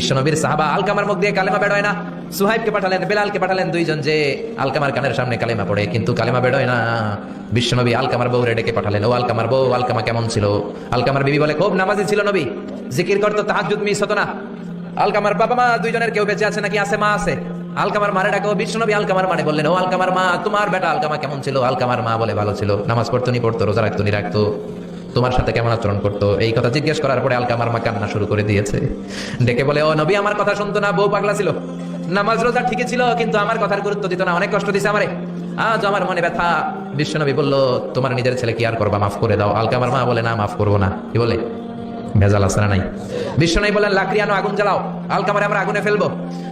বিশ্বনবীর সাহাবা আলকামার মুখ দিয়ে কালেমা বেরোয় না। সুহাইবকে পাঠালেন, বেলালকে পাঠালেন দুইজন যে আলকামার কানের সামনে কালেমা পড়ে, কিন্তু কালেমা বেরোয় না। বিশ্বনবী আলকামার বউ ডেকে পাঠালেন, ও আলকামার বউ, আলকামা কেমন ছিল? আলকামার বিবি বলে, খুব নামাজি ছিল নবী। জিকির করতো তাহাজুদ মিস হতো না। আলকামার বাবা মা দুইজনের কেউ বেঁচে আছে নাকি আছে মা আছে? আলকামার মারে ডাকো বিশ্বনবী আলকামার মানে বললেন, ও আলকামার মা, তোমার বেটা আলকামা কেমন ছিল? আলকামার মা বলে, ভালো ছিল। নামাজ পড়তো নি, পড়তো, রোজা রাখতো নি, রাখতো। তোমার সাথে কেমন আচরণ করতো? এই কথা জিজ্ঞেস করার পরে আলকামার মা কান্না শুরু করে দিয়েছে। ডেকে বলে, ও নবী, আমার কথা শুনতো না, বউ পাগলা ছিল। নামাজ রোজা ঠিকই ছিল, কিন্তু আমার কথার গুরুত্ব দিত না, অনেক কষ্ট দিছে আমারে। আজ আমার মনে ব্যথা। তোমার নিজের ছেলে কি আর করবা? মাফ করে দাও। আলকামার মা বলে, না, মাফ করব না। কি বলে? ভেজাল না নাই? আনো, আগুন জ্বালাও। আলকামারে আমরা আগুনে ফেলব।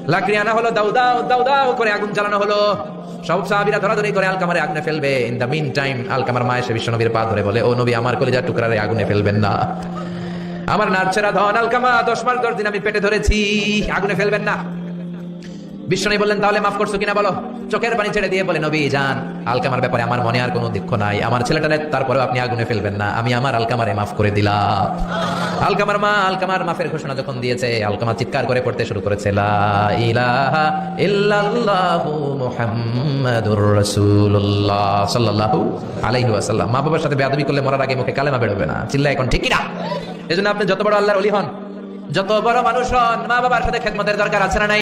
লাকড়ি আনা হলো দাউ দাউ দাউ দাউ করে আগুন জ্বালানো হলো। সব সাহাবীরা ধরাধরি করে আলকামারে আগুনে ফেলবে। ইন দ্য মিন টাইম আলকামার মা এসে বিশ্বনবীর পা ধরে বলে, ও নবী, আমার কলিজার টুকরারে আগুনে ফেলবেন না। আমার নার্ছেরা ধন, আলকামা, দশ মাস দশ দিন আমি পেটে ধরেছি, আগুনে ফেলবেন না। বিশ্বনী বললেন, তাহলে মাফ করছ কিনা বলো? চোখের পানি ছেড়ে দিয়ে বলে, নবী, যান। আলকামার ব্যাপারে আমার মনে আর কোনো দুঃখ নাই। আমার ছেলেটারে তারপরেও আপনি আগুনে ফেলবেন না। আমি আমার আলকামারে মাফ করে দিলাম। আলকামার মা, আলকামার মাফের ঘোষণা যখন দিয়েছে, আলকামা চিৎকার করে পড়তে শুরু করেছে মা বাবার সাথে বেয়াদবি করলে মরার আগে মুখে কালেমা বেরোবে না চিল্লা এখন ঠিকই না এজন্য আপনি যত বড় আল্লাহর ওলি হন, যত বড় মানুষ হন, মা বাবার সাথে খেদমতের দরকার আছে না নাই?